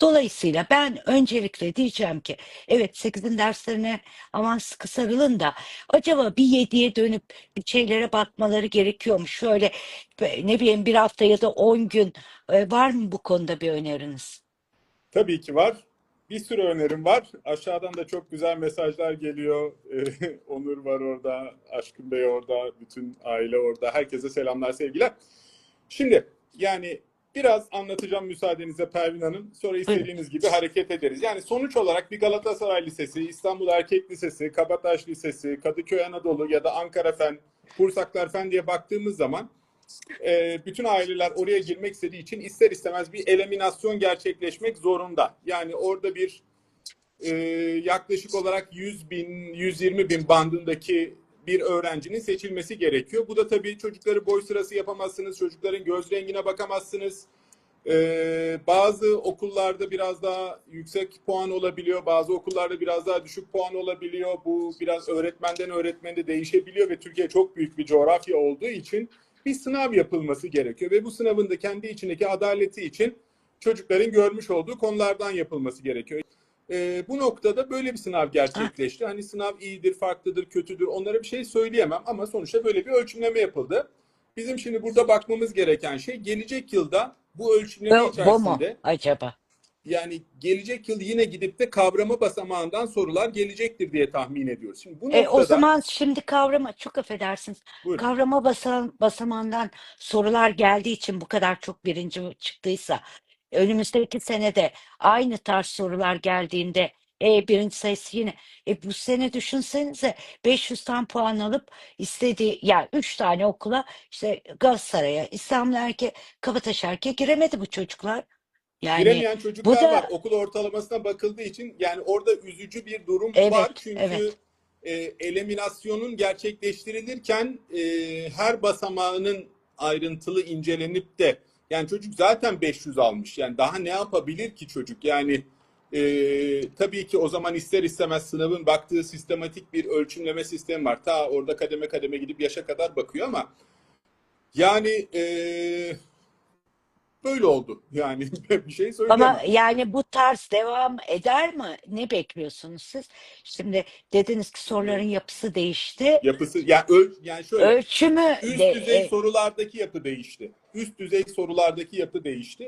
Dolayısıyla ben öncelikle diyeceğim ki evet 8'in derslerine aman sıkı sarılın da acaba bir 7'ye dönüp bir şeylere bakmaları gerekiyormuş. Şöyle ne bileyim bir hafta ya da 10 gün e, var mı bu konuda bir öneriniz? Tabii ki var. Bir sürü önerim var. Aşağıdan da çok güzel mesajlar geliyor. Ee, Onur var orada, Aşkın Bey orada, bütün aile orada. Herkese selamlar, sevgiler. Şimdi yani biraz anlatacağım müsaadenizle Pervin Hanım. Sonra istediğiniz gibi hareket ederiz. Yani sonuç olarak bir Galatasaray Lisesi, İstanbul Erkek Lisesi, Kabataş Lisesi, Kadıköy Anadolu ya da Ankara Fen, Kursaklar Fen diye baktığımız zaman e, bütün aileler oraya girmek istediği için ister istemez bir eliminasyon gerçekleşmek zorunda. Yani orada bir e, yaklaşık olarak 100 bin, 120 bin bandındaki bir öğrencinin seçilmesi gerekiyor. Bu da tabii çocukları boy sırası yapamazsınız, çocukların göz rengine bakamazsınız. Ee, bazı okullarda biraz daha yüksek puan olabiliyor, bazı okullarda biraz daha düşük puan olabiliyor. Bu biraz öğretmenden öğretmene de değişebiliyor ve Türkiye çok büyük bir coğrafya olduğu için bir sınav yapılması gerekiyor ve bu sınavın da kendi içindeki adaleti için çocukların görmüş olduğu konulardan yapılması gerekiyor. Ee, bu noktada böyle bir sınav gerçekleşti. Hani sınav iyidir, farklıdır, kötüdür onlara bir şey söyleyemem ama sonuçta böyle bir ölçümleme yapıldı. Bizim şimdi burada bakmamız gereken şey gelecek yılda bu ölçümleme Bu, bu mu içerisinde acaba? yani gelecek yıl yine gidip de kavrama basamağından sorular gelecektir diye tahmin ediyoruz. Şimdi bu E, noktada o zaman şimdi kavrama çok affedersiniz. Buyurun. Kavrama basan, basamağından sorular geldiği için bu kadar çok birinci çıktıysa önümüzdeki senede aynı tarz sorular geldiğinde e, birinci sayısı yine e, bu sene düşünsenize 500 tam puan alıp istediği yani 3 tane okula işte Galatasaray'a, İstanbul Erke, Kabataş Erke giremedi bu çocuklar. Yani Giremeyen bu çocuklar da var. Okul ortalamasına bakıldığı için yani orada üzücü bir durum Evet, var. Çünkü evet. e, eliminasyonun gerçekleştirilirken e, her basamağının ayrıntılı incelenip de yani çocuk zaten 500 almış. Yani daha ne yapabilir ki çocuk? Yani e, tabii ki o zaman ister istemez sınavın baktığı sistematik bir ölçümleme sistemi var. Ta orada kademe kademe gidip yaşa kadar bakıyor ama yani e, böyle oldu. Yani bir şey söyleyemem. Ama yani bu tarz devam eder mi? Ne bekliyorsunuz siz? Şimdi dediniz ki soruların yapısı değişti. Yapısı yani öl yani şöyle Ölçümü üst de düzey e, sorulardaki yapı değişti. Üst düzey sorulardaki yapı değişti.